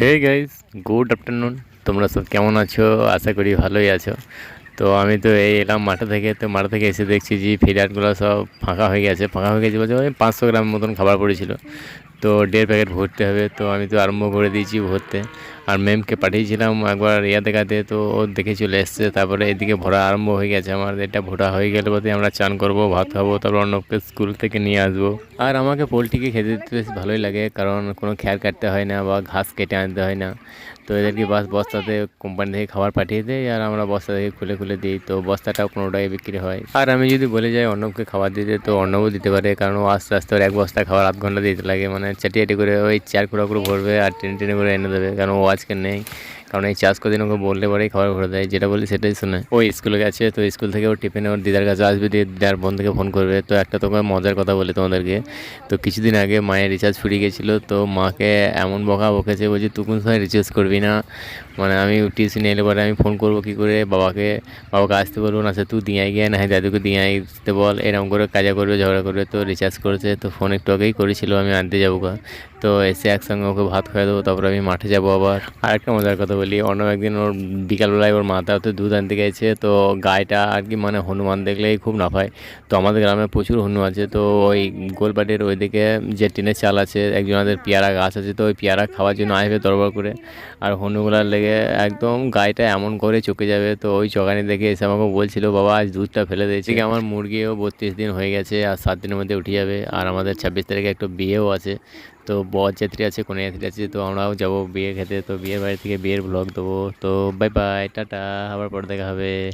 Hey guys good afternoon তোমরা সব কেমন আছো? আশা করি ভালোই আছো। তো আমি তো এই এলাম মাঠে থেকে। তো মাঠে থেকে এসে দেখছি যে ফিডারগুলো সব ফাঁকা হয়ে গেছে। ফাঁকা হয়ে গেছে বলছে ওই পাঁচশো গ্রাম মতন খাবার পড়েছিল। তো দেড় প্যাকেট ভরতে হবে। তো আমি তো আরম্ভ করে দিয়েছি ভরতে। আর ম্যামকে পাঠিয়েছিলাম একবার ইয়া দেখাতে, তো ও দেখে চলে এসছে। তারপরে এদিকে ভরা আরম্ভ হয়ে গেছে আমার। এটা ভরা হয়ে গেলে বলতে আমরা চান করব, ভাত খাব, তারপর অন্যকে স্কুল থেকে নিয়ে আসব। আর আমাকে পোলট্রিকে খেতে দিতে বেশ ভালোই লাগে, কারণ কোনো খেয়াল কাটতে হয় না বা ঘাস কেটে আনতে হয় না। তো এদেরকে বাস বস্তাতে কোম্পানি থেকে খাবার পাঠিয়ে দেয় আর আমরা বস্তা থেকে খুলে খুলে দিই। তো বস্তাটাও কোনোটাই বিক্রি হয়। আর আমি যদি বলে যাই অর্ণবকে খাবার দিতে, তো অর্ণবও দিতে পারে, কারণ আস্তে আস্তে এক বস্তা খাবার আধ ঘণ্টা দিতে লাগে। মানে চাটি চাটি করে ওই চেয়ার কুড়া করে ভরবে আর টেনে টেনে করে এনে দেবে। কারণ ও আজকে নেই। কারণ এই চাষ কদিন ওকে বললে পরেই খাবার ভরে দেয়, যেটা বলি সেটাই শুনে। ওই স্কুলে গেছে, তো স্কুল থেকে ওর টিফিনে ওর দিদার কাছে আসবে, দিয়ে দিদার বন্ধুকে ফোন করবে। তো একটা তোকে মজার কথা বলে তোমাদেরকে, তো কিছুদিন আগে মায়ের রিচার্জ ফুরিয়ে গেছিল, তো মাকে এমন বকা বকেছে, বলছে, তুই কোন সময় রিচার্জ করবি না? মানে আমি টিউশনে এলে পরে আমি ফোন করব কী করে, বাবাকে বাবাকে আসতে বলব, না সে তুই দিয়ে গিয়ে না হয় দাদুকে দিয়ে আসতে বল, এরকম করে কাজা করবে, ঝগড়া করবে। তো রিচার্জ করেছে, তো ফোন একটু আগেই করেছিল, আমি আনতে যাব তো এসে একসঙ্গে ওকে ভাত খাওয়া দেবো, তারপর আমি মাঠে যাব আবার। আর একটা মজার কথা বলি, অন্য একদিন ওর বিকালবেলায় ওর মাথা হতে দুধ আনতে গেছে, তো গায়েটা আর কি মানে হনুমান দেখলেই খুব নাফায়। তো আমাদের গ্রামে প্রচুর হনু আছে, তো ওই গোলবাটির ওইদিকে যে টিনের চাল আছে একজনের পেয়ারা গাছ আছে, তো ওই পেয়ারা খাওয়ার জন্য আসবে দরবার করে। আর হনুগুলার লেগে একদম গায়েটা এমন করে চকে যাবে, তো ওই চকানি দেখে এসে আমাকে বলছিল, বাবা, আজ দুধটা ফেলে দিয়েছে কি আমার মুরগিও বত্রিশ দিন হয়ে গেছে, আর সাত দিনের মধ্যে উঠে যাবে। আর আমাদের ছাব্বিশ তারিখে একটা বিয়েও আছে তো বর যাত্রী আছে কন্যাযাত্রী আছে, তো আমরাও যাব বিয়ে খেতে তো বিয়ের বাড়ি থেকে বিয়ের ব্লগ দেবো। তো বাই বাই টাটা, আবার পরে দেখা হবে।